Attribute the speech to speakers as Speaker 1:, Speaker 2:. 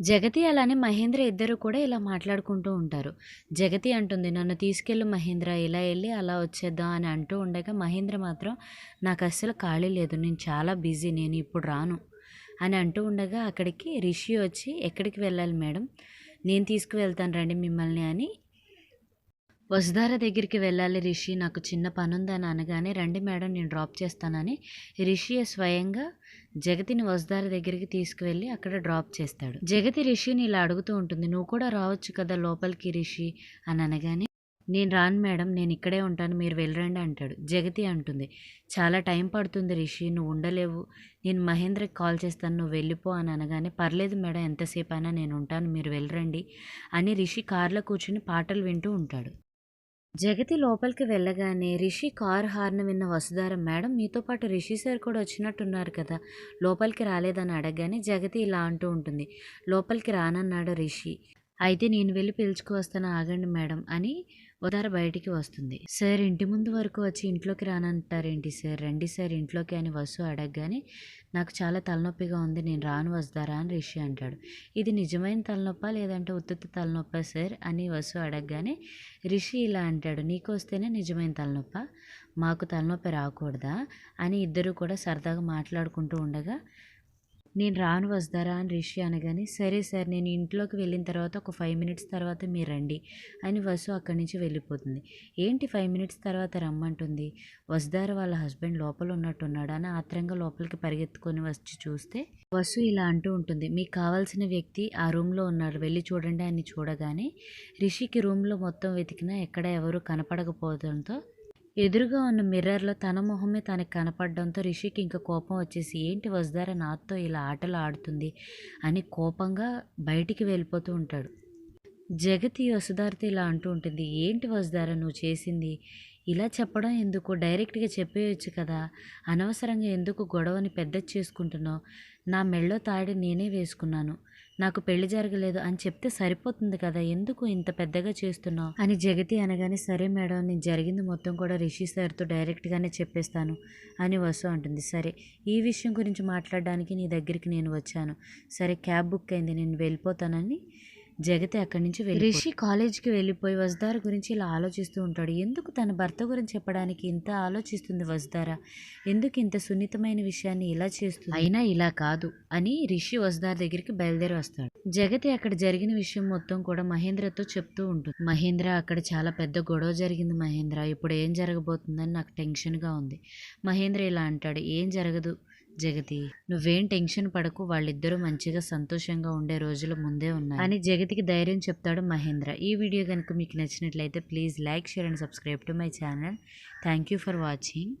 Speaker 1: జగతి అలానే మహేంద్ర ఇద్దరు కూడా ఇలా మాట్లాడుకుంటూ ఉంటారు. జగతి అంటుంది నన్ను తీసుకెళ్ళు మహేంద్ర ఇలా వెళ్ళి అలా వచ్చేద్దాం అని అంటూ ఉండగా మహేంద్ర మాత్రం నాకు అస్సలు ఖాళీ లేదు నేను చాలా బిజీ నేను ఇప్పుడు రాను అని అంటూ ఉండగా అక్కడికి రిషి వచ్చి ఎక్కడికి వెళ్ళాలి మేడం? నేను తీసుకువెళ్తాను రండి మిమ్మల్ని అని వసుధార దగ్గరికి వెళ్ళాలి రిషి. నాకు చిన్న పని అనగానే రండి మేడం నేను డ్రాప్ చేస్తానని రిషియే స్వయంగా జగతిని వసుధార దగ్గరికి తీసుకువెళ్ళి అక్కడ డ్రాప్ చేస్తాడు. జగతి రిషిని ఇలా అడుగుతూ ఉంటుంది నువ్వు కూడా రావచ్చు కదా లోపలికి రిషి అని అనగానే నేను రాను మేడం నేను ఇక్కడే ఉంటాను మీరు వెళ్ళరండి అంటాడు. జగతి అంటుంది చాలా టైం పడుతుంది రిషి నువ్వు ఉండలేవు. నేను మహేంద్రకి కాల్ చేస్తాను నువ్వు వెళ్ళిపో అని అనగానే పర్లేదు మేడం ఎంతసేపు అయినా నేను ఉంటాను మీరు వెళ్ళరండి అని రిషి కార్లో కూర్చుని పాటలు వింటూ ఉంటాడు. జగతి లోపలికి వెళ్ళగానే రిషి కార్ హార్న్ విన్న వసుధార మేడం మీతో పాటు రిషి సార్ కూడా వచ్చినట్టున్నారు కదా లోపలికి రాలేదని అడగగానే జగతి ఇలా అంటూ ఉంటుంది. లోపలికి రానన్నాడు రిషి. అయితే నేను వెళ్ళి పిలుచుకువస్తాను ఆగండి మేడం అని ఉదార బయటికి వస్తుంది. సార్ ఇంటి ముందు వరకు వచ్చి ఇంట్లోకి రానంటారేంటి సార్? రండి సార్ ఇంట్లోకి అని వసు అడగగానే నాకు చాలా తలనొప్పిగా ఉంది నేను రాను వస్తారా? అని రిషి అంటాడు. ఇది నిజమైన తలనొప్ప లేదంటే ఉత్తుత్తి తలనొప్ప సార్? అని వసు అడగగానే రిషి ఇలా అంటాడు నీకు వస్తేనే నిజమైన తలనొప్ప? మాకు తలనొప్పి రాకూడదా? అని ఇద్దరు కూడా సరదాగా మాట్లాడుకుంటూ ఉండగా నేను రాను వస్తారా అని రిషి అనగానే సరే సార్ నేను ఇంట్లోకి వెళ్ళిన తర్వాత ఒక ఫైవ్ మినిట్స్ తర్వాత మీరు రండి అని వసు అక్కడి నుంచి వెళ్ళిపోతుంది. ఏంటి ఫైవ్ మినిట్స్ తర్వాత రమ్మంటుంది? వసుదార వాళ్ళ హస్బెండ్ లోపల ఉన్నట్టున్నాడు? అని ఆత్రంగా లోపలికి పరిగెత్తుకొని వచ్చి చూస్తే వసు ఇలా అంటూ ఉంటుంది. మీకు కావాల్సిన వ్యక్తి ఆ రూమ్లో ఉన్నాడు వెళ్ళి చూడండి అని చూడగానే రిషికి రూమ్లో మొత్తం వెతికినా ఎక్కడ ఎవరు కనపడకపోవడంతో ఎదురుగా ఉన్న మిర్రర్లో తన మొహమే తనకి కనపడడంతో రిషికి ఇంకా కోపం వచ్చేసి ఏంటి వసుధార నాతో ఇలా ఆటలు ఆడుతుంది? అని కోపంగా బయటికి వెళ్ళిపోతూ ఉంటాడు. జగతి వసుధారతో ఇలా అంటూ ఉంటుంది ఏంటి వసుధార నువ్వు చేసింది? ఇలా చెప్పడం ఎందుకు? డైరెక్ట్గా చెప్పేయచ్చు కదా. అనవసరంగా ఎందుకు గొడవని పెద్ద చేసుకుంటున్నావు? నా మెళ్ళో తాడి నేనే వేసుకున్నాను. నాకు పెళ్ళి జరగలేదు అని చెప్తే సరిపోతుంది కదా ఎందుకు ఇంత పెద్దగా చేస్తున్నావు? అని జగతి అనగానే సరే మేడం నేను జరిగింది మొత్తం కూడా రిషి సార్తో డైరెక్ట్గానే చెప్పేస్తాను అని వసు అంటుంది. సరే ఈ విషయం గురించి మాట్లాడడానికి నీ దగ్గరికి నేను వచ్చాను. సరే క్యాబ్ బుక్ అయింది నేను వెళ్ళిపోతానని జగతి అక్కడి నుంచి వెళ్ళి రిషి కాలేజ్కి వెళ్ళిపోయి వసుధార గురించి ఇలా ఆలోచిస్తూ ఉంటాడు. ఎందుకు తన భర్త గురించి చెప్పడానికి ఇంత ఆలోచిస్తుంది వసుధార ఎందుకు ఇంత సున్నితమైన విషయాన్ని ఇలా చేస్తుంది? అయినా ఇలా కాదు అని రిషి వసుధార దగ్గరికి బయలుదేరి వస్తాడు. జగతి అక్కడ జరిగిన విషయం మొత్తం కూడా మహేంద్రతో చెప్తూ ఉంటుంది. మహేంద్ర అక్కడ చాలా పెద్ద గొడవ జరిగింది మహేంద్ర. ఇప్పుడు ఏం జరగబోతుందని నాకు టెన్షన్గా ఉంది. మహేంద్ర ఇలా అంటాడు. ఏం జరగదు? జగతి. నువ్వేం టెన్షన్ పడకు వాళ్ళిద్దరూ మంచిగా సంతోషంగా ఉండే రోజులు ముందే ఉన్నాయి. అని జగతికి ధైర్యం చెప్తాడు మహేంద్ర. ఈ వీడియో కనుక మీకు నచ్చినట్లయితే please like share and subscribe to my channel. Thank you for watching.